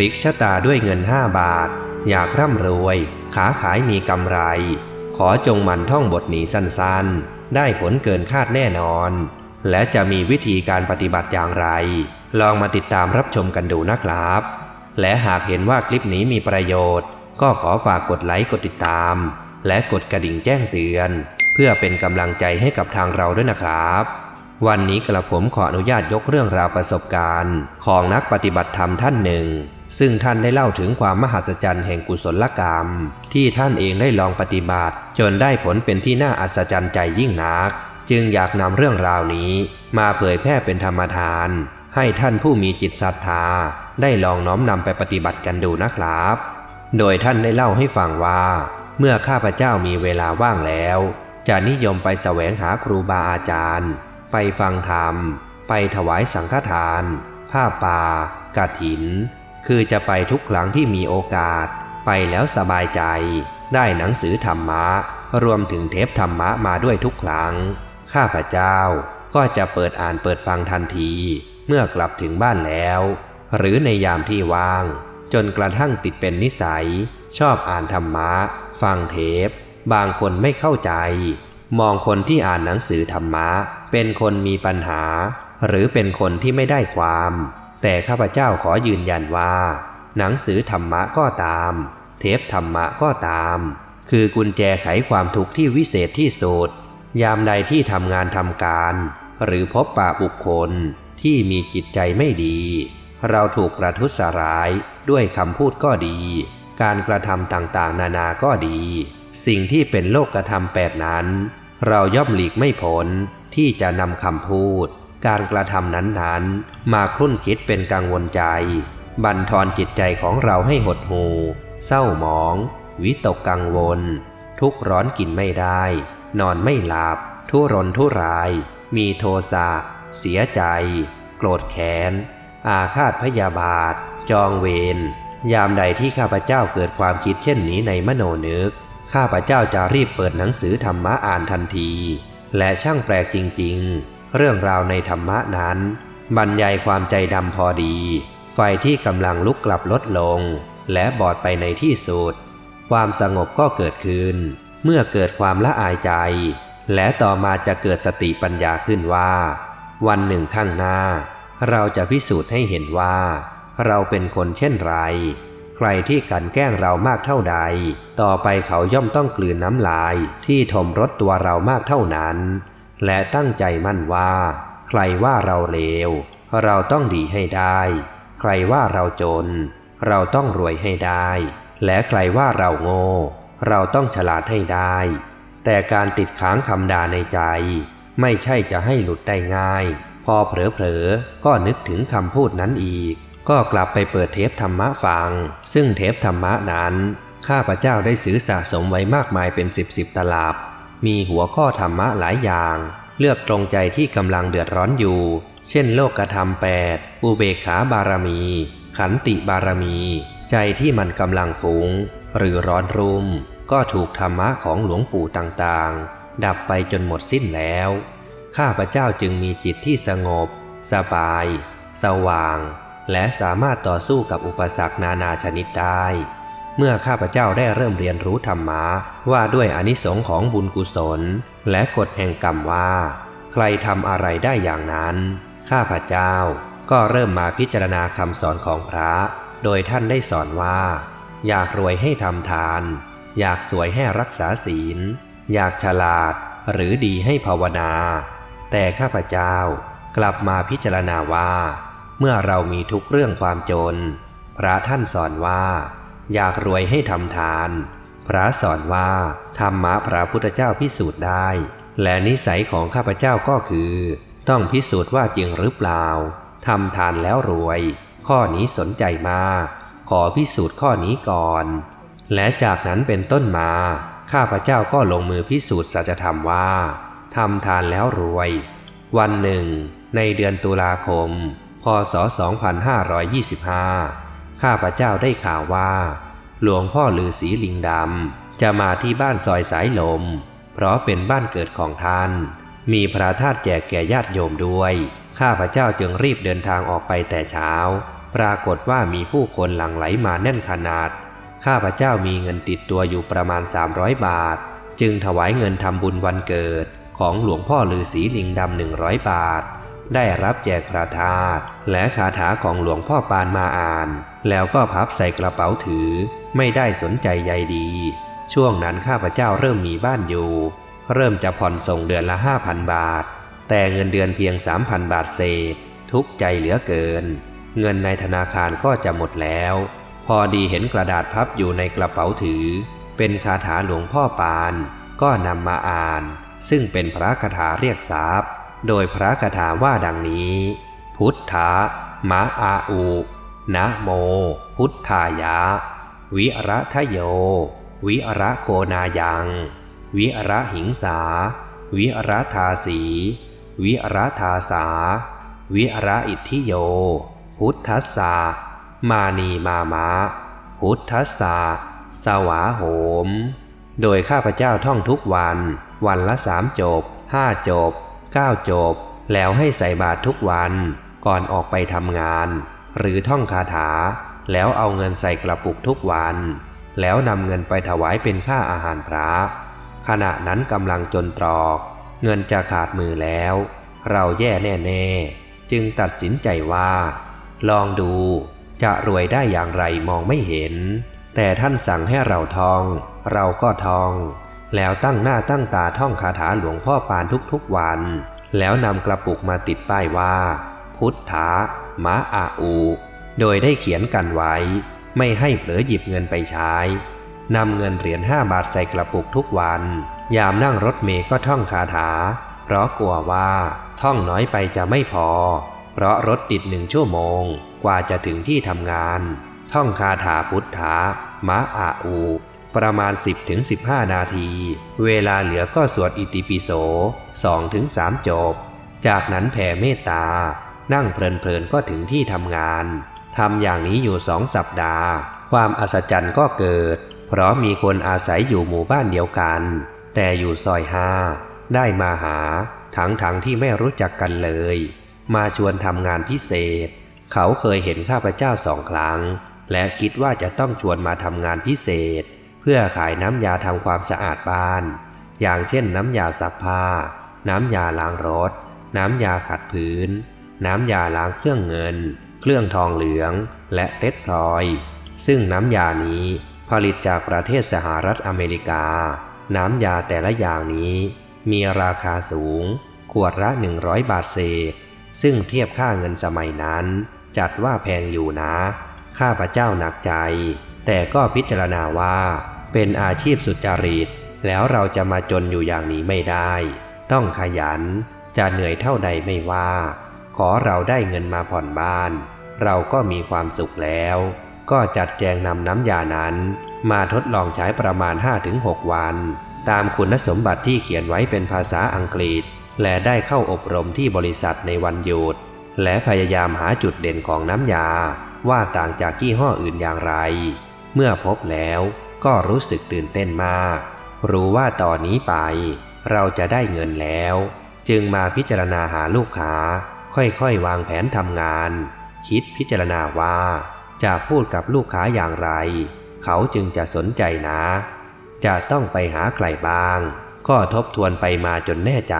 พลิกชะตาด้วยเงินห้าบาท อยากร่ำรวย ขาขายมีกำไร ขอจงมันท่องบทหนีสั้นๆ ได้ผลเกินคาดแน่นอน และจะมีวิธีการปฏิบัติอย่างไร ลองมาติดตามรับชมกันดูนะครับ และหากเห็นว่าคลิปนี้มีประโยชน์ ก็ขอฝากกดไลค์กดติดตาม และกดกระดิ่งแจ้งเตือน เพื่อเป็นกำลังใจให้กับทางเราด้วยนะครับวันนี้กระผมขออนุญาตยกเรื่องราวประสบการณ์ ของนักปฏิบัติธรรมท่านหนึ่ง ซึ่งท่านได้เล่าถึงความมหัศจรรย์แห่งกุศลกรรม ที่ท่านเองได้ลองปฏิบัติ จนได้ผลเป็นที่น่าอัศจรรย์ใจยิ่งนัก จึงอยากนำเรื่องราวนี้ มาเผยแพร่เป็นธรรมทาน ให้ท่านผู้มีจิตศรัทธา ได้ลองน้อมนำไปปฏิบัติกันดูนะครับ โดยท่านได้เล่าให้ฟังว่า เมื่อข้าพเจ้ามีเวลาว่างแล้ว จะนิยมไปแสวงหาครูบาอาจารย์ ไปฟังธรรม ไปถวายสังฆทาน ผ้าป่ากฐิน คือจะไปทุกครั้งที่มีโอกาส ไปแล้วสบายใจ ได้หนังสือธรรมะ รวมถึงเทปธรรมะมาด้วยทุกครั้ง ข้าพเจ้าก็จะเปิดอ่านเปิดฟังทันที เมื่อกลับถึงบ้านแล้ว หรือในยามที่ว่าง จนกระทั่งติดเป็นนิสัย ชอบอ่านธรรมะ ฟังเทป บางคนไม่เข้าใจ มองคนที่อ่านหนังสือธรรมะ เป็นคนมีปัญหา หรือเป็นคนที่ไม่ได้ความ แต่ข้าพเจ้าขอยืนยันว่า หนังสือธรรมะก็ตาม เทปธรรมะก็ตาม คือกุญแจไขความทุกข์ที่วิเศษที่สุดยามใดที่ทำงานทำการ หรือพบปะบุคคลที่มีจิตใจไม่ดี เราถูกประทุษร้ายด้วยคำพูดก็ดี การกระทำต่างๆ นานาก็ดี สิ่งที่เป็นโลกกระทำแปดนั้น เราย่อมหลีกไม่พ้นที่จะนำคำพูด การกระทำนั้นๆ มาคลุ่นคิดเป็นกังวลใจ บันทอนจิตใจของเราให้หดหูเศร้าหมอง วิตกกังวล ทุกข์ร้อนกินไม่ได้ นอนไม่หลับ ทุรนทุราย มีโทสะเสียใจ โกรธแค้น อาฆาตพยาบาท จองเวรยามใดที่ข้าพเจ้าเกิดความคิดเช่นนี้ในมโนนึก ข้าพเจ้าจะรีบเปิดหนังสือธรรมะอ่านทันที และช่างแปลกจริง ๆ เรื่องราวในธรรมะนั้น บรรยายความใจดำพอดี ไฟที่กำลังลุกกลับลดลง และบอดไปในที่สุด ความสงบก็เกิดขึ้น เมื่อเกิดความละอายใจ และต่อมาจะเกิดสติปัญญาขึ้นว่า วันหนึ่งข้างหน้า เราจะพิสูจน์ให้เห็นว่า เราเป็นคนเช่นไร ใครที่กันแกล้งเรามากเท่าใด ต่อไปเขาย่อมต้องกลืนน้ำลายที่ถมรถตัวเรามากเท่านั้น และตั้งใจมั่นว่า ใครว่าเราเลว เราต้องดีให้ได้ ใครว่าเราจน เราต้องรวยให้ได้ และใครว่าเราโง่ เราต้องฉลาดให้ได้ แต่การติดค้างคำด่าในใจ ไม่ใช่จะให้หลุดได้ง่าย พอเผลอๆก็นึกถึงคำพูดนั้นอีก ก็กลับไปเปิดเทปธรรมะฟัง ซึ่งเทปธรรมะนั้น ข้าพเจ้าได้ซื้อสะสมไว้มากมายเป็นสิบสิบตลับ มีหัวข้อธรรมะหลายอย่าง เลือกตรงใจที่กำลังเดือดร้อนอยู่ เช่นโลกธรรมแปดอุเบกขาบารมี ขันติบารมี ใจที่มันกำลังฟุง้ง หรือร้อนรุ่ม ก็ถูกธรรมะของหลวงปู่ต่างๆ ดับไปจนหมดสิ้นแล้ว ข้าพเจ้าจึงมีจิตที่สงบ สบาย สว่าง และสามารถต่อสู้กับอุปสรรคนานาชนิดได้ เมื่อข้าพเจ้าได้เริ่มเรียนรู้ธรรมะว่าด้วยอนิสงค์ของบุญกุศล และกฎแห่งกรรมว่า ใครทำอะไรได้อย่างนั้น ข้าพเจ้าก็เริ่มมาพิจารณาคำสอนของพระ โดยท่านได้สอนว่า อยากรวยให้ทำทาน อยากสวยให้รักษาศีล อยากฉลาดหรือดีให้ภาวนา แต่ข้าพเจ้ากลับมาพิจารณาว่า เมื่อเรามีทุกเรื่องความจน พระท่านสอนว่า อยากรวยให้ทำทาน พระสอนว่าธรรมะพระพุทธเจ้าพิสูจน์ได้ และนิสัยของข้าพเจ้าก็คือ ต้องพิสูจน์ว่าจริงหรือเปล่าทำทานแล้วรวย ข้อนี้สนใจมากขอพิสูจน์ข้อนี้ก่อน และจากนั้นเป็นต้นมา ข้าพเจ้าก็ลงมือพิสูจน์สัจธรรมว่าทำทานแล้วรวย วันหนึ่ง ในเดือนตุลาคม พศ 2525 ข้าพระเจ้าได้ข่าวว่า หลวงพ่อลือศรีลิงดำจะมาที่บ้านซอยสายลม เพราะเป็นบ้านเกิดของท่าน มีพระธาตุแจกแก่ญาติโยมด้วย ข้าพระเจ้าจึงรีบเดินทางออกไปแต่เช้า ปรากฏว่ามีผู้คนหลั่งไหลมาแน่นขนาด ข้าพระเจ้ามีเงินติดตัวอยู่ประมาณ 300 บาท จึงถวายเงินทำบุญวันเกิดของหลวงพ่อฤาษีลิงดำหนึ่งร้อยบาท ได้รับแจกพระธาตุและคาถาของหลวงพ่อปานมาอ่าน แล้วก็พับใส่กระเป๋าถือ ไม่ได้สนใจใยดี ช่วงนั้นข้าพเจ้าเริ่มมีบ้านอยู่ เริ่มจะผ่อนส่งเดือนละ5,000บาท แต่เงินเดือนเพียง3,000บาทเศษ ทุกใจเหลือเกิน เงินในธนาคารก็จะหมดแล้ว พอดีเห็นกระดาษพับอยู่ในกระเป๋าถือ เป็นคาถาหลวงพ่อปาน ก็นำมาอ่าน ซึ่งเป็นพระคาถาเรียกทรัพย์ โดยพระคาถาว่าดังนี้ พุทธะมะอาอุ นะโม พุทธายะ วิระทะโย วิระโคนายัง วิระหิงสา วิระทาสี วิระทาสา วิระอิทธิโย พุทธัสสะมานีมามะ พุทธัสสะสวาโหม โดยข้าพเจ้าท่องทุกวัน วันละสามจบห้าจบเก้าจบ แล้วให้ใส่บาตรทุกวันก่อนออกไปทำงาน หรือท่องคาถา แล้วเอาเงินใส่กระปุกทุกวัน แล้วนำเงินไปถวายเป็นค่าอาหารพระ ขณะนั้นกำลังจนตรอก เงินจะขาดมือแล้ว เราแย่แน่ๆ จึงตัดสินใจว่า ลองดูจะรวยได้อย่างไรมองไม่เห็น แต่ท่านสั่งให้เราทอง เราก็ทอง แล้วตั้งหน้าตั้งตาท่องคาถาหลวงพ่อปานทุกๆวัน แล้วนำกระปุกมาติดป้ายว่า พุทธะ มะอาอู โดยได้เขียนกันไว้ ไม่ให้เผลอหยิบเงินไปใช้นำเงินเหรียญห้าบาทใส่กระปุกทุกวัน ยามนั่งรถเมย์ก็ท่องคาถา เพราะกลัวว่าท่องน้อยไปจะไม่พอ เพราะรถติดหนึ่งชั่วโมง กว่าจะถึงที่ทำงาน ท่องคาถาพุทธะมะอาอู ประมาณ 10-15 นาที เวลาเหลือก็สวดอิติปิโส2-3จบ จากนั้นแผ่เมตตา นั่งเพลินๆก็ถึงที่ทำงานทำอย่างนี้อยู่สองสัปดาห์ ความอัศจรรย์ก็เกิด เพราะมีคนอาศัยอยู่หมู่บ้านเดียวกัน แต่อยู่ซอยห้าได้มาหาทั้งๆทที่ไม่รู้จักกันเลย มาชวนทำงานพิเศษ เขาเคยเห็นข้าพเจ้าสองครั้ง และคิดว่าจะต้องชวนมาทำงานพิเศษ เพื่อขายน้ำยาทำความสะอาดบ้าน อย่างเช่นน้ำยาซักผ้า น้ำยาล้างรถ น้ำยาขัดพื้น น้ำยาล้างเครื่องเงิน เครื่องทองเหลือง และเพชรพลอย ซึ่งน้ำยานี้ผลิตจากประเทศสหรัฐอเมริกา น้ำยาแต่ละอย่างนี้ มีราคาสูง ขวดละ 100 บาทเศษ ซึ่งเทียบค่าเงินสมัยนั้น จัดว่าแพงอยู่นะ ข้าพเจ้าหนักใจ แต่ก็พิจารณาว่า เป็นอาชีพสุจริต แล้วเราจะมาจนอยู่อย่างนี้ไม่ได้ ต้องขยัน จะเหนื่อยเท่าใดไม่ว่า ขอเราได้เงินมาผ่อนบ้าน เราก็มีความสุขแล้ว ก็จัดแจงนำน้ำยานั้น มาทดลองใช้ประมาณ 5-6 วัน ตามคุณสมบัติที่เขียนไว้เป็นภาษาอังกฤษ และได้เข้าอบรมที่บริษัทในวันหยุด และพยายามหาจุดเด่นของน้ำยา ว่าต่างจากยี่ห้ออื่นอย่างไร เมื่อพบแล้วก็รู้สึกตื่นเต้นมาก รู้ว่าต่อนนี้ไป เราจะได้เงินแล้ว จึงมาพิจารณาหาลูกค้า ค่อยๆ วางแผนทำงาน คิดพิจารณาว่า จะพูดกับลูกค้าอย่างไร เขาจึงจะสนใจนะ จะต้องไปหาใครบ้าง ก็ทบทวนไปมาจนแน่ใจ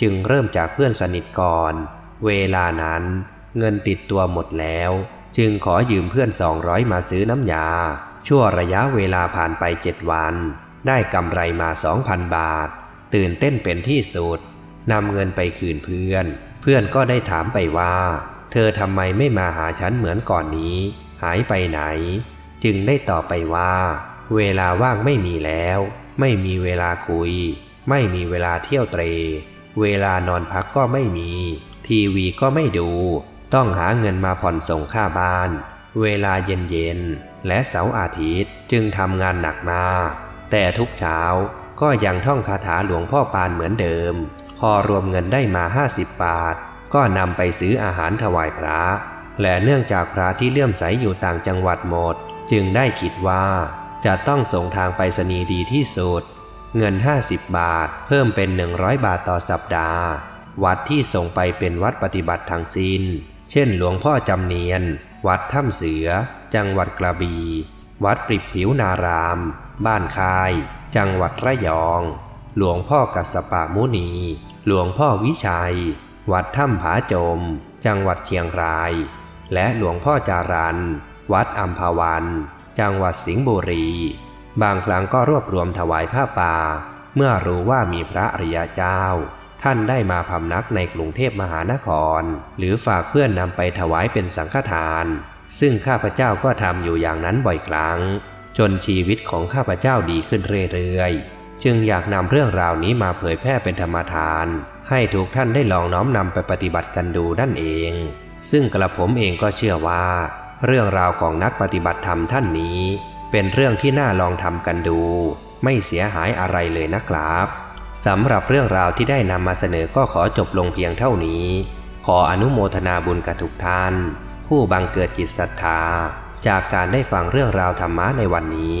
จึงเริ่มจากเพื่อนสนิทก่อน เวลานั้น เงินติดตัวหมดแล้ว จึงขอยืมเพื่อน 200 มาซื้อน้ำยา ชั่วระยะเวลาผ่านไปเจ็ดวัน ได้กำไรมา 2,000 บาท ตื่นเต้นเป็นที่สุดนำเงินไปคืนเพื่อน เพื่อนก็ได้ถามไปว่า เธอทำไมไม่มาหาฉันเหมือนก่อนนี้ หายไปไหน จึงได้ตอบไปว่า เวลาว่างไม่มีแล้ว ไม่มีเวลาคุย ไม่มีเวลาเที่ยวเตร เวลานอนพักก็ไม่มี ทีวีก็ไม่ดู ต้องหาเงินมาผ่อนส่งค่าบ้าน เวลาเย็นๆและเสาร์อาทิตย์จึงทำงานหนักมา แต่ทุกเช้าก็ยังท่องคาถาหลวงพ่อปานเหมือนเดิม พอรวมเงินได้มา 50 บาท ก็นำไปซื้ออาหารถวายพระ และเนื่องจากพระที่เลื่อมใสอยู่ต่างจังหวัดหมด จึงได้คิดว่า จะต้องส่งทางไปรษณีย์ดีที่สุด เงิน 50 บาท เพิ่มเป็น 100 บาทต่อสัปดาห์ วัดที่ส่งไปเป็นวัดปฏิบัติทางสิ้น เช่นหลวงพ่อจำเนียน วัดถ้ำเสือ จังหวัดกระบี่วัดปริบผิวนาราม บ้านคาย จังหวัดระยอง หลวงพ่อกัสปะมุนี หลวงพ่อวิชัย วัดถ้ำผาโจม จังหวัดเชียงราย และหลวงพ่อจารัน วัดอัมพวัน จังหวัดสิงห์บุรี บางครั้งก็รวบรวมถวายผ้าป่า เมื่อรู้ว่ามีพระอริยเจ้า ท่านได้มาพำนักในกรุงเทพมหานคร หรือฝากเพื่อนนำไปถวายเป็นสังฆทาน ซึ่งข้าพเจ้าก็ทำอยู่อย่างนั้นบ่อยครั้ง จนชีวิตของข้าพเจ้าดีขึ้นเรื่อยๆ จึงอยากนำเรื่องราวนี้มาเผยแพร่เป็นธรรมทาน ให้ทุกท่านได้ลองน้อมนำไปปฏิบัติกันดูนั่นเอง ซึ่งกระผมเองก็เชื่อว่า เรื่องราวของนักปฏิบัติธรรมท่านนี้ เป็นเรื่องที่น่าลองทำกันดู ไม่เสียหายอะไรเลยนะครับสำหรับเรื่องราวที่ได้นำมาเสนอก็ขอจบลงเพียงเท่านี้ ขออนุโมทนาบุญกับทุกท่าน ผู้บังเกิดจิตศรัทธา จากการได้ฟังเรื่องราวธรรมะในวันนี้